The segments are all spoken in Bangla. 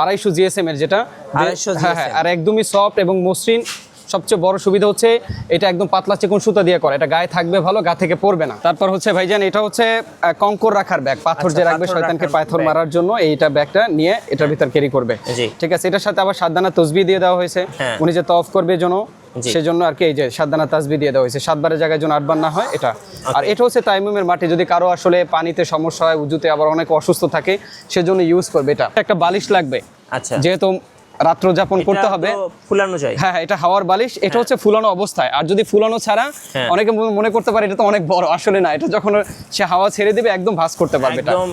আড়াইশো জিএসএম এর যেটা। 250 হ্যাঁ হ্যাঁ আর একদমই সফট এবং মসৃণ। সবচেয়ে বড় সুবিধা হচ্ছে এটা একদম পাতলা চিকন সুতা দিয়ে করে। এটা গায়ে থাকবে ভালো গা থেকে পড়বে না। তারপর হচ্ছে ভাইজান এটা হচ্ছে কঙ্কর রাখার ব্যাগ পাথর আচ্ছা, যে রাখবে শয়তানকে পাথর মারার জন্য এইটা ব্যাগটা নিয়ে এটার ভিতর ক্যারি করবে। ঠিক আছে এটার সাথে আবার সাতদানা তসবি দিয়ে দেওয়া হয়েছে। হ্যাঁ। উনি যে তফ করবে জন্য। সেজন্য আর কি এই যে সাতদানা তাসবি দিয়ে দেওয়া হয়েছে। সাতবারের জায়গায় যেন আটবার না হয় এটা। আর এটা হচ্ছে তাইমুমের মাটি। যদি কারও আসলে পানিতে সমস্যা হয় উজুতে আবার অনেক অসুস্থ থাকে সেজন্য ইউজ করবে এটা। একটা বালিশ লাগবে। আচ্ছা। যেহেতু রাত্র যাপন করতে হবে। ফুলানো যায়। হ্যাঁ হ্যাঁ এটা হাওয়ার বালিশ এটা হচ্ছে ফুলানো অবস্থায়। আর যদি ফুলানো ছাড়া হ্যাঁ। অনেকে মনে- করতে পারে এটা তো অনেক বড় আসলে না এটা যখন সে হাওয়া ছেড়ে দিবে একদম ভাস করতে পারবে এটা। একদম,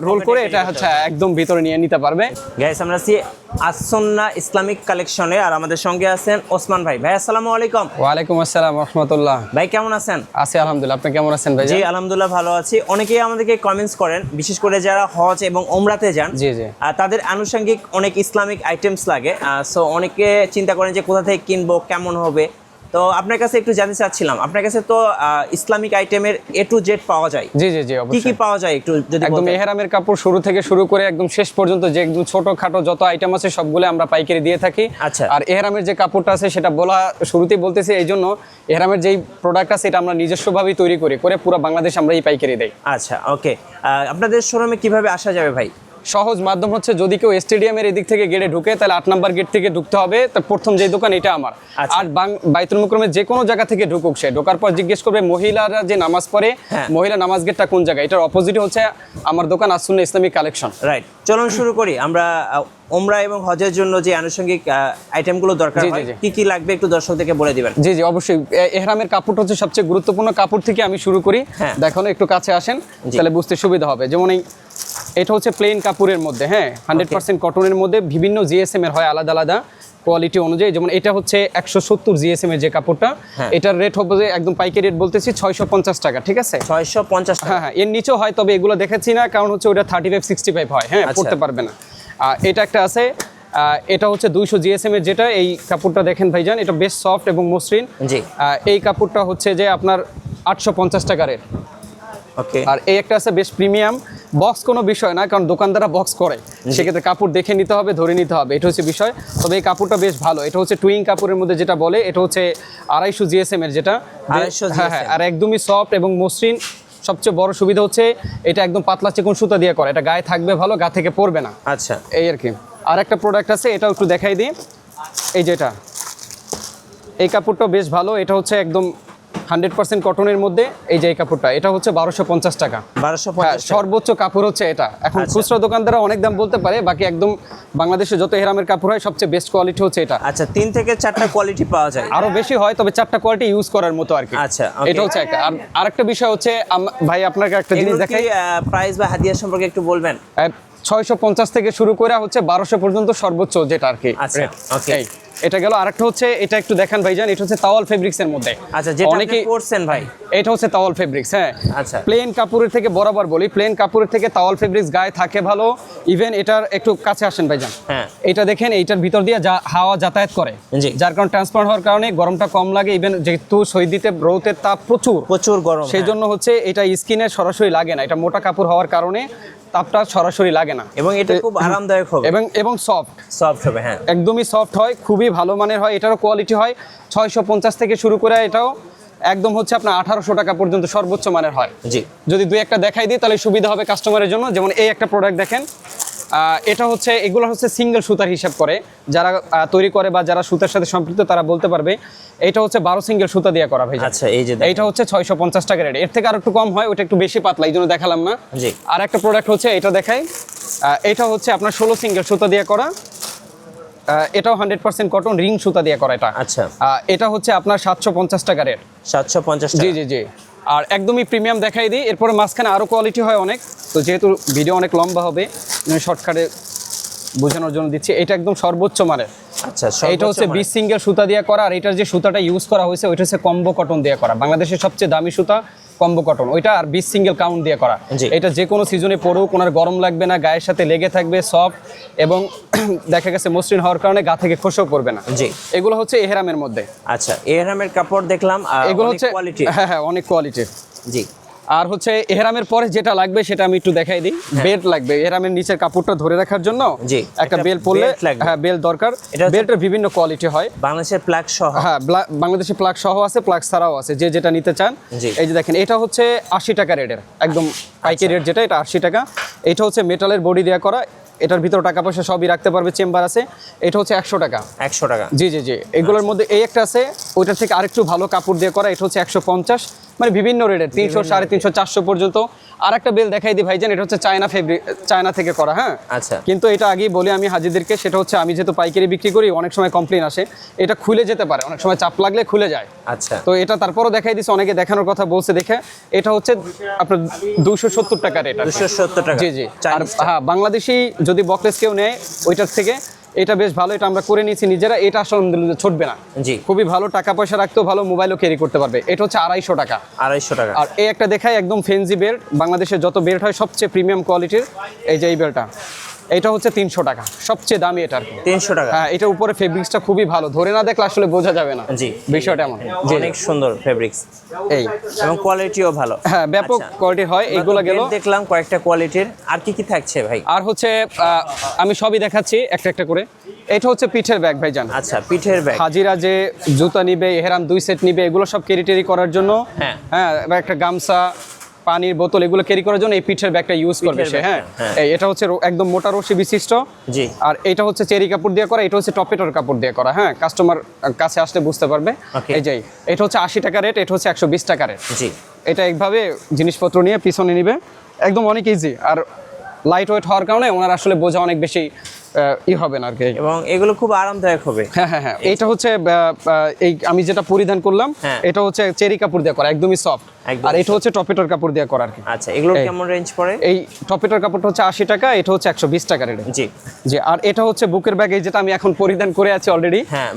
রোল করে এটা হচ্ছে একদম ভিতরে নিয়ে নিতে পারবে। গাইস আমরা আছি আসন্না ইসলামিক কালেকশনে আর আমাদের সঙ্গে আছেন ওসমান ভাই। ভাই আসসালামু আলাইকুম। ওয়ালাইকুম আসসালাম রহমতুল্লাহ। ভাই কেমন আছেন? আছি আলহামদুলিল্লাহ। আপনি কেমন আছেন ভাই জি আলহামদুলিল্লাহ ভালো আছি। অনেকেই আমাদেরকে কমেন্টস করেন বিশেষ করে যারা হজ এবং ওমরাতে যান। জি জি। আর তাদের আনুষঙ্গিক অনেক ইসলামিক আইটেমস লাগে সো অনেকে চিন্তা করেন যে কোথা থেকে কিনবো কেমন হবে। তো আপনার কাছে একটু জানতে চাচ্ছিলাম আপনার কাছে তো ইসলামিক আইটেমের এ টু জেড পাওয়া যায়। জি জি জি কি কি পাওয়া যায় একটু যদি একদম। এহেরামের কাপড় শুরু থেকে শুরু করে একদম শেষ পর্যন্ত যে একদম ছোট খাটো যত আইটেম আছে সবগুলো আমরা পাইকারি দিয়ে থাকি। আচ্ছা। আর এহেরামের যে কাপড়টা আছে সেটা বলা শুরুতেই বলতেছি এই জন্য এহরামের যেই প্রোডাক্ট আছে এটা আমরা নিজস্বভাবেই তৈরি করি করে পুরো বাংলাদেশ আমরা এই পাইকারি দেই। আচ্ছা ওকে আপনাদের শোরুমে কীভাবে আসা যাবে ভাই? সহজ মাধ্যম হচ্ছে যদি কেউ স্টেডিয়ামের এদিক থেকে গেটে ঢুকে তাহলে আট নাম্বার গেট থেকে ঢুকতে হবে। তার প্রথম যে দোকান এটা আমার। আচ্ছা। আর বাইতুল মুকরমের যে কোনো জায়গা থেকে ঢুকুক সে। ঢোকার পর জিজ্ঞেস করবে মহিলারা যে নামাজ পড়ে হ্যাঁ। মহিলা নামাজ গেটটা কোন জায়গায়? এটার অপোজিট হচ্ছে আমার দোকান আসুন ইসলামিক কালেকশন রাইট চলুন শুরু করি। আমরা ওমরা এবং হজের জন্য যে আনুষঙ্গিক আইটেমগুলো দরকার হয় কি কি লাগবে একটু দর্শকদেরকে বলে দিবেন? জি জি অবশ্যই। এহরামের কাপড়টা হচ্ছে সবচেয়ে গুরুত্বপূর্ণ কাপড় থেকে আমি শুরু করি। হ্যাঁ। দেখানো একটু কাছে আসেন তাহলে বুঝতে সুবিধা হবে। যেমন এই এটা হচ্ছে প্লেন কাপড়ের মধ্যে হ্যাঁ? হান্ড্রেড পার্সেন্ট কটনের মধ্যে বিভিন্ন জিএসএম এর হয় আলাদা আলাদা কোয়ালিটি অনুযায়ী। যেমন এটা হচ্ছে একশো সত্তর জিএসএম এর যে কাপড়টা হ্যাঁ। এটার রেট হবে যে একদম পাইকারি রেট বলতেছি ছয়শো পঞ্চাশ টাকা ঠিক আছে? ছয়শো পঞ্চাশ টাকা। হ্যাঁ হ্যাঁ এর নিচেও হয় তবে এগুলো দেখাচ্ছি না কারণ হচ্ছে ওটা থার্টি ফাইভ সিক্সটি ফাইভ হয় হ্যাঁ আচ্ছা। পড়তে পারবে না। এটা একটা আছে এটা হচ্ছে দুইশো জিএসএম এর যেটা এই কাপড়টা দেখেন ভাইজান এটা বেশ সফট এবং মসৃণ। জি। এই কাপড়টা হচ্ছে যে আপনার আটশো পঞ্চাশ টাকা রেট আর এই একটা আছে বেশ প্রিমিয়াম। বক্স কোনো বিষয় না কারণ দোকানদাররা বক্স করে। সেক্ষেত্রে কাপড় দেখে নিতে হবে ধরে নিতে হবে এটা হচ্ছে বিষয়। তবে এই কাপড়টা বেশ ভালো। এটা হচ্ছে টুইং কাপড়ের মধ্যে যেটা বলে এটা হচ্ছে আড়াইশো জিএসএম এর যেটা। 250 হ্যাঁ হ্যাঁ আর একদমই সফট এবং মসৃণ। সবচেয়ে বড় সুবিধা হচ্ছে এটা একদম পাতলা চিকন সুতা দিয়ে করে। এটা গায়ে থাকবে ভালো গা থেকে পড়বে না। আচ্ছা। এই আর কি। আর একটা প্রোডাক্ট আছে এটাও একটু দেখাই দিই। এই যেটা এই কাপড়টা বেশ ভালো এটা হচ্ছে একদম হান্ড্রেড পার্সেন্ট কটনের মধ্যে এই যে কাপড়টা এটা হচ্ছে বারোশো পঞ্চাশ টাকা। বারোশো হ্যাঁ সর্বোচ্চ কাপড় হচ্ছে এটা। এখন আচ্ছা। খুচরা দোকানদাররা অনেক দাম বলতে পারে বাকি একদম বাংলাদেশে যত হেরামের কাপড় হয় সবচেয়ে বেস্ট কোয়ালিটি হচ্ছে এটা। আচ্ছা তিন থেকে চারটা কোয়ালিটি পাওয়া যায়। আরও বেশি হয় তবে চারটা কোয়ালিটি ইউজ করার মতো আর কি। আচ্ছা, এটা হচ্ছে একটা। আর আরেকটা বিষয় হচ্ছে ভাই আপনাকে একটা জিনিস দেখাই। প্রাইস বা হাদিয়া সম্পর্কে একটু বলবেন? ছয়শো পঞ্চাশ থেকে শুরু করে হচ্ছে বারোশো পর্যন্ত সর্বোচ্চ যেটা আর কি। আচ্ছা, rate। এটা গেল আরেকটা হচ্ছে এটা একটু দেখান ভাইজান এটা হচ্ছে তাওয়াল ফেব্রিক্স এর মধ্যে। আচ্ছা যেটা অনেকেই করছেন ভাই। এটা হচ্ছে তাওয়াল ফেব্রিক্স হ্যাঁ। আচ্ছা। প্লেন কাপড়ের থেকে বরাবর বলি প্লেন কাপড়ের থেকে তাওয়াল ফেব্রিক্স গায়ে থাকে ভালো। ইভেন এটার একটু কাছে আসেন ভাইজান। হ্যাঁ। এটা দেখেন এইটার ভিতর দিয়ে যা হাওয়া যাতায়াত করে। জি। যার কারণে ট্রান্সপার হওয়ার কারণে গরমটা কম লাগে ইভেন যেহেতু সৈদিতে রৌতের তাপ প্রচুর। প্রচুর গরম সেই জন্য হচ্ছে এটা স্কিনে সরাসরি লাগে না এটা মোটা কাপড় হওয়ার কারণে তাপটা সরাসরি লাগে না। হ্যাঁ। এবং এটা খুব আরামদায়ক হবে। এবং এবং সফট সফট হবে হ্যাঁ। একদমই সফট হয় খুবই ভালো মানের হয় এটারও কোয়ালিটি হয়। ছয়শো পঞ্চাশ থেকে শুরু করে এটাও একদম হচ্ছে আপনার আঠারোশো টাকা পর্যন্ত সর্বোচ্চ মানের হয়। জি। যদি দুই একটা দেখাই দিই তাহলে সুবিধা হবে কাস্টমারের জন্য। যেমন এই একটা প্রোডাক্ট দেখেন এটা হচ্ছে এগুলো হচ্ছে সিঙ্গেল সুতার হিসাব করে। যারা তৈরি করে বা যারা সুতার সাথে সম্পৃক্ত তারা বলতে পারবে এটা হচ্ছে বারো সিঙ্গেল সুতা দিয়ে করা ভাই। আচ্ছা এই যে। এইটা হচ্ছে ছয়শো পঞ্চাশ টাকা রেট এর থেকে আর একটু কম হয় ওটা একটু বেশি পাতলা এই জন্য দেখালাম না। জি। আর একটা প্রোডাক্ট হচ্ছে এটা দেখাই এটা হচ্ছে আপনার ষোলো সিঙ্গেল সুতা দিয়ে করা। এটাও হান্ড্রেড পার্সেন্ট কটন রিং সুতা দিয়ে করা এটা। আচ্ছা। এটা হচ্ছে আপনার সাতশো পঞ্চাশ টাকা রেট সাতশো পঞ্চাশ জি জি জি। আর একদমই প্রিমিয়াম দেখাই দিই। এরপরে মাঝখানে আরও কোয়ালিটি হয় অনেক। তো যেহেতু ভিডিও অনেক লম্বা হবে শর্টকাটে বোঝানোর জন্য দিচ্ছি। এটা একদম সর্বোচ্চ মানের। আচ্ছা এটা হচ্ছে বিশ সিঙ্গেল সুতা দিয়ে করা। আর এটার যে সুতাটা ইউজ করা হয়েছে ওইটা হচ্ছে কম্বো কটন দিয়ে করা। বাংলাদেশের সবচেয়ে দামি সুতা কম্বো কটন ওইটা আর বিশ সিঙ্গেল কাউন্ট দিয়ে করা। এটা যে কোনো সিজনে পরেও কোনার গরম লাগবে না গায়ের সাথে লেগে থাকবে সফট এবং দেখা গেছে মসৃণ হওয়ার কারণে গা থেকে খসেও পড়বে না। জি। এগুলো হচ্ছে এহেরামের মধ্যে। আচ্ছা এহরামের কাপড় দেখলাম এগুলো হচ্ছে কোয়ালিটি হ্যাঁ হ্যাঁ অনেক কোয়ালিটির জি। আর হচ্ছে এহরামের পরে যেটা লাগবে সেটা আমি একটু দেখাই দিই। বেল্ট লাগবে। এহরামের নিচের কাপড়টা ধরে রাখার জন্য জি, একটা বেল্ট পরলে হ্যাঁ বেল্ট দরকার। এটা বেল্টের বিভিন্ন কোয়ালিটি হয়। বাংলাদেশের প্লাগ সহ। হ্যাঁ ব্লা- বাংলাদেশি প্লাগ সহ আছে প্লাগ ছাড়াও আছে। যে যেটা নিতে চান। এই যে দেখেন এটা হচ্ছে আশি টাকা রেটের একদম পাইকারি রেট যেটা এটা আশি টাকা। এটা হচ্ছে মেটালের বডি দেওয়া করা। এটার ভিতরে টাকা পয়সা সবই রাখতে পারবে চেম্বার আছে। এটা হচ্ছে একশো টাকা। একশো টাকা। জি জি জি। এগুলোর মধ্যে এই একটা আছে ওইটার থেকে আরেকটু ভালো কাপড় দিয়ে করা। এটা হচ্ছে একশো পঞ্চাশ। মানে বিভিন্ন রেটের তিনশো সাড়ে তিনশো চারশো পর্যন্ত। আর একটা বেল দেখাই দিই ভাইজান এটা হচ্ছে চায়না ফেব্রিক চায়না থেকে করা হ্যাঁ? আচ্ছা। কিন্তু এটা আগেই বলি আমি হাজিদেরকে সেটা হচ্ছে আমি যেহেতু পাইকারি বিক্রি করি অনেক সময় কমপ্লেন আসে। এটা খুলে যেতে পারে অনেক সময় চাপ লাগলে খুলে যায়। আচ্ছা। তো এটা তারপরও দেখাই দিচ্ছে অনেকে দেখানোর কথা বলছে দেখে। এটা হচ্ছে আপনার দুশো সত্তর টাকা রেট দুশো সত্তর টাকা। জি জি। আর হ্যাঁ বাংলাদেশি যদি বকলেস কেউ নেয় ওইটার থেকে এটা বেশ ভালো এটা আমরা করে নিয়েছি নিজেরা এটা আসলে ছুটবে না। জি। খুবই ভালো টাকা পয়সা রাখতেও ভালো মোবাইলও ক্যারি করতে পারবে। এটা হচ্ছে আড়াইশো টাকা। আড়াইশো টাকা। আর এই একটা দেখায় একদম ফেন্সি বেল্ট বাংলাদেশে যত বেল্ট হয় সবচেয়ে প্রিমিয়াম কোয়ালিটির এই যে এই বেল্টটা এটা হচ্ছে তিনশো টাকা। সবচেয়ে দামি এটা তিনশো টাকা? হ্যাঁ এটার উপরে ফেব্রিক্সটা খুবই ভালো। ধরে না দেখলে আসলে বোঝা যাবে না। জি। বিষয়টা এমন। অনেক সুন্দর ফেব্রিক্স এই। এবং কোয়ালিটিও ভালো। হ্যাঁ ব্যাপক কোয়ালিটি হয়। এইগুলো গেল। দেখলাম কয়েকটা কোয়ালিটির আর কি কি থাকছে ভাই? আর হচ্ছে আমি সবই দেখাচ্ছি একটা একটা করে। এটা হচ্ছে পিঠের ব্যাগ ভাই জান আচ্ছা পিঠের ব্যাগ হাজিরা যে জুতা নিবে এহেরাম দুই সেট নিবে এগুলো সব ক্যারি টেরি করার জন্য। হ্যাঁ। হ্যাঁ একটা গামছা পানির বোতল এগুলো ক্যারি করার জন্য এই পিঠের ব্যাগটা ইউজ করবে সে হ্যাঁ। হ্যাঁ। এটা হচ্ছে একদম মোটা রশি বিশিষ্ট। জি। আর এটা হচ্ছে চেরি কাপড় দিয়ে করা এটা হচ্ছে টপেটোর কাপড় দিয়ে করা হ্যাঁ। কাস্টমার কাছে আসলে বুঝতে পারবে. এই যে এটা হচ্ছে আশি টাকা রেট এটা হচ্ছে একশো বিশ টাকা রেট জি। এটা একভাবে জিনিসপত্র নিয়ে পিছনে নিবে। একদম অনেক ইজি আর লাইট ওয়েট হওয়ার কারণে ওনার আসলে বোঝা অনেক বেশি ই হবে না আর কি। এবং এগুলো খুব আরামদায়ক হবে। হ্যাঁ হ্যাঁ হ্যাঁ। এইটা হচ্ছে এই আমি যেটা পরিধান করলাম হ্যাঁ। এটা হচ্ছে চেরি কাপড় দিয়ে করা একদমই সফট আর এটা হচ্ছে টপেটোর কাপড় দিয়ে করা আর কি। আচ্ছা এগুলোর এই। কেমন রেঞ্জ পড়ে? এই টপেটোর কাপড়টা হচ্ছে আশি টাকা এটা হচ্ছে একশো বিশ টাকা রেটে। জি। জি আর এটা হচ্ছে বুকের ব্যাগ যেটা আমি এখন পরিধান করে আছি অলরেডি হ্যাঁ,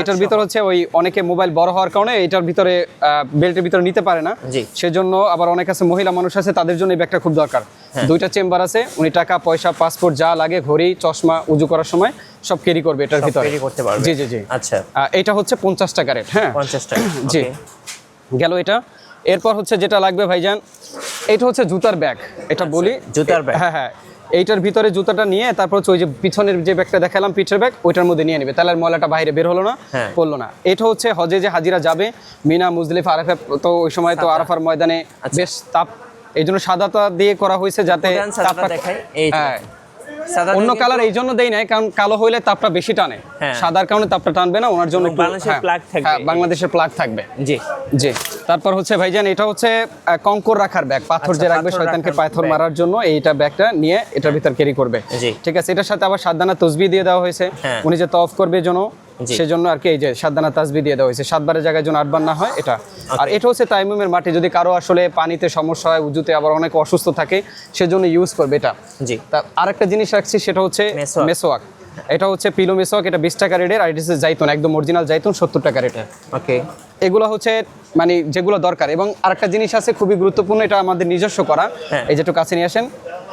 এটার ভিতর হচ্ছে ওই অনেকে মোবাইল বড় হওয়ার কারণে এটার ভিতরে বেল্টের ভিতরে নিতে পারে না। সেজন্য আবার অনেক আছে মহিলা মানুষ আছে তাদের জন্য এই ব্যাগটা খুব দরকার। দুইটা চেম্বার আছে উনি টাকা পয়সা পাসপোর্ট যা লাগে ঘড়ি চশমা উজু করার সময় সব ক্যারি করবে এটার ভিতরে। carry করতে পারবে। জি জি জি। আচ্ছা। এটা হচ্ছে পঞ্চাশ টাকা রেট হ্যাঁ? পঞ্চাশ টাকা জি। গেল এটা। এরপর হচ্ছে যেটা লাগবে ভাইজান এটা হচ্ছে জুতার ব্যাগ এটা বলি। জুতার bag। হ্যাঁ হ্যাঁ। এইটার ভিতরে জুতাটা নিয়ে তারপর হচ্ছে ওই যে পিছনের যে ব্যাগটা দেখালাম পিঠের ব্যাগ ওইটার মধ্যে নিয়ে নেবে। তাহলে ময়লাটা বাইরে বের হলো না হ্যাঁ। পড়ল না। এটা হচ্ছে হজে যে হাজিরা যাবে মিনা মুজলিফ আরাফা তো ওই সময় তো আরাফার ময়দানে আচ্ছা। বেশ তাপ এই জন্য সাদাটা দিয়ে করা হয়েছে যাতে। হ্যাঁ অন্য কালার এই জন্য দেই নাই কারণ কালো হইলে তাপটা বেশি টানে হ্যাঁ। সাদার কারণে তাপটা টানবে না ওনার জন্য বাংলাদেশের plug হ্যাঁ, বাংলাদেশের প্লাগ থাকবে জি জি তারপর হচ্ছে ভাইজান এটা হচ্ছে কঙ্কর রাখার ব্যাগ পাথর আচ্ছা, যে রাখবে শয়তানকে পাথর মারার জন্য এইটা ব্যাগটা নিয়ে এটার ভিতর ক্যারি করবে জি। ঠিক আছে এটার সাথে আবার সাতদানা তসবি দিয়ে দেওয়া হয়েছে হ্যাঁ। উনি যে তফ করবে জন্য। সেজন্য আর কি এই যে সাতদানা তাসবি দিয়ে দেওয়া হয়েছে। সাতবারের জায়গায় যেন আটবার না হয় এটা। আর এটা হচ্ছে তাইমুমের মাটি। যদি কারও আসলে পানিতে সমস্যা হয় উজুতে আবার অনেক অসুস্থ থাকে সেজন্য ইউজ করবে এটা। জি। তা আরেকটা জিনিস রাখছি সেটা হচ্ছে মেসোয়াক। এটা হচ্ছে পিলো মেসোয়াক এটা বিশ টাকা রেটের আর এটা হচ্ছে জাইতুন একদম অরিজিনাল জাইতুন সত্তর টাকা রেটের ওকে এগুলো হচ্ছে মানে যেগুলো দরকার। এবং আরেকটা জিনিস আছে খুবই গুরুত্বপূর্ণ এটা আমাদের নিজস্ব করা। হ্যাঁ। এই যেটু কাছে নিয়ে আসেন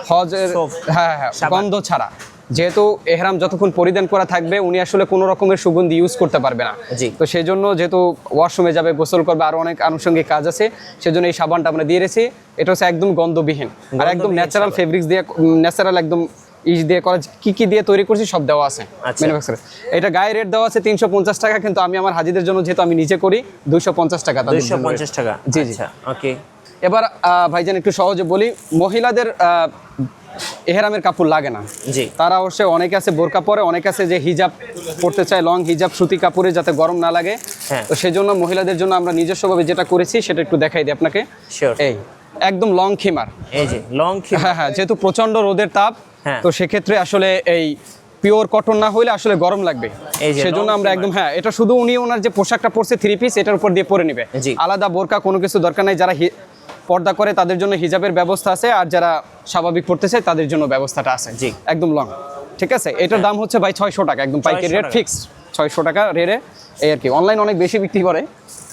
হজের হ্যাঁ হ্যাঁ গন্ধ ছাড়া। যেহেতু এহরাম যতক্ষণ পরিধান করা থাকবে উনি আসলে কোনো রকমের সুগন্ধি ইউজ করতে পারবে না জি। তো সেই জন্য যেহেতু ওয়াশরুমে যাবে গোসল করবে আরও অনেক আনুষঙ্গিক কাজ আছে সেজন্য এই সাবানটা আমরা দিয়ে রেছি এটা হচ্ছে একদম গন্ধবিহীন আর একদম ন্যাচারাল। ফেব্রিক্স দিয়ে ন্যাচারাল একদম ইস দিয়ে করা কি কি দিয়ে তৈরি করছি সব দেওয়া আছে আচ্ছা। ম্যানুফ্যাকচার এটা গায়ে রেট দেওয়া আছে তিনশো পঞ্চাশ টাকা কিন্তু আমি আমার হাজিদের জন্য যেহেতু আমি নিজে করি দুইশো পঞ্চাশ টাকা দুইশো পঞ্চাশ টাকা জি, জি। আচ্ছা ওকে এবার আহ, ভাইজান একটু সহজে বলি মহিলাদের এহেরামের কাপড় লাগে না। জি। তারা অবশ্যই অনেকে আছে বোরকা পরে অনেকে আছে যে হিজাব পড়তে চায় লং হিজাব সুতি কাপড়ে যাতে গরম না লাগে। হ্যাঁ। তো সেজন্য মহিলাদের জন্য আমরা নিজস্বভাবে যেটা করেছি সেটা একটু দেখাই দিই আপনাকে। এই একদম লং খিমার। এই যে লং হ্যাঁ হ্যাঁ যেহেতু প্রচণ্ড রোদের তাপ হ্যাঁ। তো সেক্ষেত্রে আসলে এই পিওর কটন না হলে আসলে গরম লাগবে। এই যে সেজন্য আমরা একদম হ্যাঁ এটা শুধু উনি ওনার যে পোশাকটা পরছে থ্রি পিস এটার উপর দিয়ে পরে নিবে। জি। আলাদা বোরকা কোনো কিছু দরকার নাই যারা পর্দা করে তাদের জন্য হিজাবের ব্যবস্থা আছে আর যারা স্বাভাবিক পড়তে চায় তাদের জন্য ব্যবস্থাটা আছে। জি। একদম লং ঠিক আছে? এটার দাম হচ্ছে ভাই ছয়শো টাকা একদম পাইকারি রেট। ফিক্স ছয়শো টাকা রেটে এই আর কি অনলাইন অনেক বেশি বিক্রি করে।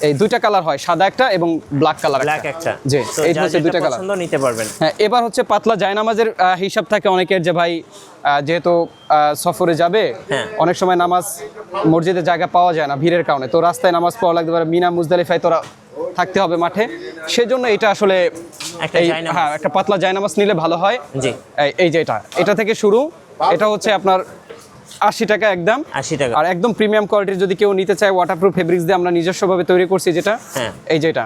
এই দুইটা কালার হয় সাদা একটা এবং ব্ল্যাক কালার ব্ল্যাক একটা। জি এই হচ্ছে দুইটা কালার পছন্দ নিতে পারবেন। হ্যাঁ এবার হচ্ছে পাতলা জায়নামাজের হিসাব থাকে অনেকের যে ভাই যেহেতু সফরে যাবে হ্যাঁ। অনেক সময় নামাজ মসজিদে জায়গা পাওয়া যায় না ভিড়ের কারণে। তো রাস্তায় নামাজ পাওয়া লাগতে পারে মিনা মুজদালিফায় তোরা থাকতে হবে মাঠে। সেজন্য এটা আসলে একটা হ্যাঁ একটা পাতলা জায়নামাজ নিলে ভালো হয়। জি। এই- যে এটা এটা থেকে শুরু। এটা হচ্ছে আপনার আশি টাকা একদম। আশি টাকা। আর একদম প্রিমিয়াম কোয়ালিটির যদি কেউ নিতে চায় ওয়াটারপ্রুফ ফেব্রিক্স দিয়ে আমরা নিজস্বভাবে তৈরি করছি যেটা। এই এই যেটা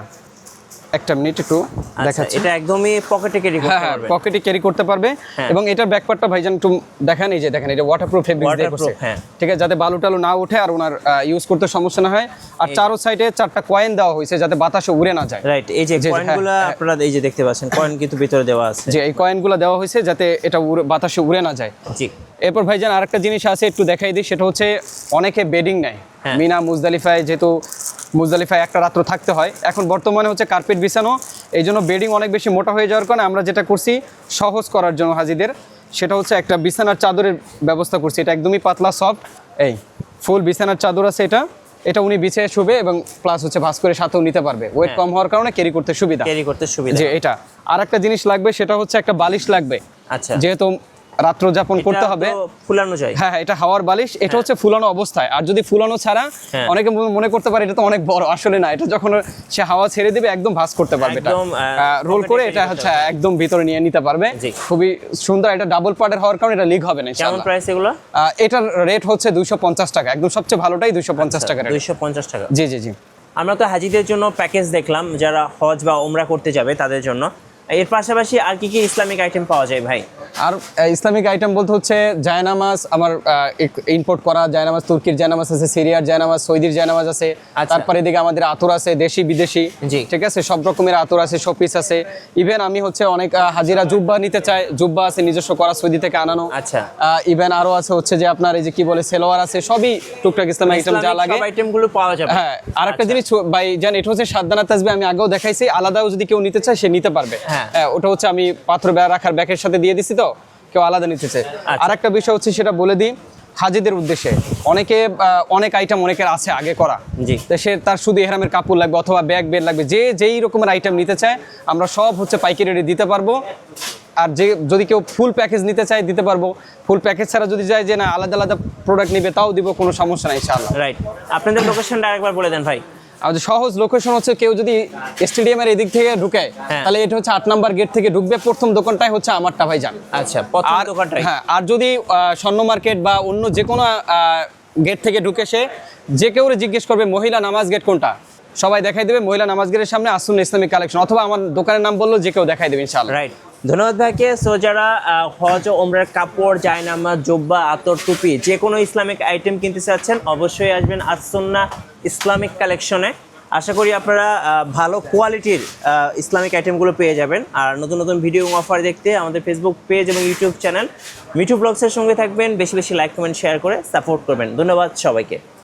একটা মিনিট একটু আচ্ছা দেখাচ্ছি। এটা একদমই পকেটে ক্যারি হ্যাঁ করতে পারবে। পকেটে ক্যারি করতে পারবে। এবং এটার ব্যাকপার্টটা ভাইজান একটু দেখেন এই যে দেখেন এটা ওয়াটারপ্রুফ ফেব্রিক্স দিয়ে করছে। হ্যাঁ। ঠিক আছে যাতে বালু টালু না ওঠে আর ওনার ইউজ করতে সমস্যা না হয়। আর চারো সাইডে চারটা কয়েন দেওয়া হয়েছে যাতে বাতাসে উড়ে না যায়। রাইট এই যে জি, কয়েনগুলো হ্যাঁ। আপনারা এই যে দেখতে পাচ্ছেন কয়েন কিন্তু ভিতরে দেওয়া আছে। যে এই কয়েনগুলো দেওয়া হয়েছে যাতে এটা বাতাসে উড়ে না যায়। জি। এরপর ভাইজান আরেকটা জিনিস আছে একটু দেখাই দিই সেটা হচ্ছে অনেকে বেডিং নেয়। হ্যাঁ। মিনা মুজদালিফায় যেহেতু মুজদালিফায় একটা রাত্র থাকতে হয় এখন বর্তমানে হচ্ছে কার্পেট বিছানো এই জন্য বেডিং অনেক বেশি মোটা হয়ে যাওয়ার কারণে আমরা যেটা করছি সহজ করার জন্য হাজিদের সেটা হচ্ছে একটা বিছানার চাদরের ব্যবস্থা করছি এটা একদমই পাতলা সফট এই ফুল বিছানার চাদর আছে এটা এটা উনি বিছিয়ে শুবে এবং প্লাস হচ্ছে ভাস করে সাথেও নিতে পারবে। ওয়েট হ্যাঁ। কম হওয়ার কারণে ক্যারি করতে সুবিধা। ক্যারি করতে সুবিধা। যে এটা আর একটা জিনিস লাগবে সেটা হচ্ছে একটা বালিশ লাগবে। আচ্ছা। যেহেতু রাত্র যাপন করতে হবে। ফুলানো যায়। হ্যাঁ হ্যাঁ এটা হাওয়ার বালিশ এটা হচ্ছে ফুলানো অবস্থায়। আর যদি ফুলানো ছাড়া হ্যাঁ। অনেকে মনে- করতে পারে এটা তো অনেক বড় আসলে না এটা যখন সে হাওয়া ছেড়ে দিবে একদম ভাস করতে পারবে এটা। রোল করে এটা হচ্ছে একদম ভিতরে নিয়ে নিতে পারবে। খুবই সুন্দর এটা ডাবল পার্টের হওয়ার কারণে এটা লিক হবে না কেমন প্রাইস এগুলো? এটার রেট হচ্ছে দুইশো পঞ্চাশ টাকা একদম সবচেয়ে ভালোটাই দুইশো পঞ্চাশ টাকা rate। দুইশো পঞ্চাশ টাকা। জি জি জি। আমরা তো হাজিদের জন্য প্যাকেজ দেখলাম যারা হজ বা ওমরা করতে যাবে তাদের জন্য। এর পাশাপাশি আর কি কি ইসলামিক আইটেম পাওয়া যায় ভাই? আর ইসলামিক আইটেম বলতে হচ্ছে জায়নামাজ আমার ইম্পোর্ট করা জায়নামাজ তুর্কির জায়নামাজ আছে সিরিয়ার জায়নামাজ সৌদির জায়নামাজ আছে। আচ্ছা। তারপরে এদিকে আমাদের আতর আছে দেশি বিদেশি। ঠিক আছে? সব রকমের আতর আছে শোপিস আছে। ইভেন আমি হচ্ছে অনেক হাজিরা জুব্বা নিতে চাই। জুব্বা আছে নিজস্ব করা সৌদি থেকে আনানো। আচ্ছা। ইভেন আরও আছে হচ্ছে যে আপনার এই যে কি বলে সেলোয়ার আছে সবই টুকটাক ইসলামিক আইটেম যা লাগে। আইটেমগুলো পাওয়া যাবে। হ্যাঁ আর একটা জিনিস ভাই জান এটা হচ্ছে সাদ্দানা তাজবি আমি আগেও দেখাইছি আলাদাও যদি কেউ নিতে চায় সে নিতে পারবে। হ্যাঁ। হ্যাঁ ওটা হচ্ছে আমি পাথর বেড়া রাখার ব্যাগের সাথে দিয়ে দিছি তো। কেউ আলাদা নিতে চায়। আচ্ছা। আর একটা বিষয় হচ্ছে সেটা বলে দিই হাজিদের উদ্দেশ্যে। অনেকে অনেক আইটেম অনেকের আছে আগে করা। জি। তো সে তার শুধু এহরামের কাপড় লাগবে অথবা ব্যাগ বেড লাগবে যে যেই রকমের আইটেম নিতে চায় আমরা সব হচ্ছে পাইকারি রেটে দিতে পারব। আর যে যদি কেউ ফুল প্যাকেজ নিতে চায় দিতে পারব। ফুল প্যাকেজ ছাড়া যদি যায় যে না আলাদা আলাদা প্রোডাক্ট নিবে তাও দিব কোনো সমস্যা নাই ইনশাআল্লাহ। রাইট আপনাদের লোকেশনটা আরেকবার বলে দেন ভাই। আমাদের সহজ লোকেশন হচ্ছে কেউ যদি স্টেডিয়ামের এদিক থেকে ঢুকে হ্যাঁ। তাহলে এটা হচ্ছে আট নাম্বার গেট থেকে ঢুকবে। প্রথম দোকানটাই হচ্ছে আমারটা ভাইজান। আচ্ছা প্রথম আর দোকানটাই? হ্যাঁ আর যদি স্বর্ণ মার্কেট বা অন্য যে কোনো গেট থেকে ঢুকে সে যে কেউ জিজ্ঞেস করবে মহিলা নামাজ গেট কোনটা? সবাই দেখাই দেবে, মহিলা নামাজ গেটের সামনে আসুন ইসলামিক কালেকশন অথবা আমার দোকানের নাম বলল যে কেউ দেখাই দেবে ইনশাআল্লাহ। রাইট ধন্যবাদ ভাইকে। সো যারা হজ ওমরার কাপড়, জায়নামা, জব্বা, আতর, টুপি যে কোনো ইসলামিক আইটেম কিনতে চাচ্ছেন, অবশ্যই আসবেন আসন্না ইসলামিক কালেকশনে আশা করি আপনারা ভালো কোয়ালিটির ইসলামিক আইটেমগুলো পেয়ে যাবেন। আর নতুন নতুন ভিডিও অফার দেখতে আমাদের ফেসবুক পেজ এবং ইউটিউব চ্যানেল মিঠু ব্লগসের সঙ্গে থাকবেন। বেশি বেশি লাইক কমেন্ট শেয়ার করে সাপোর্ট করবেন। ধন্যবাদ সবাইকে।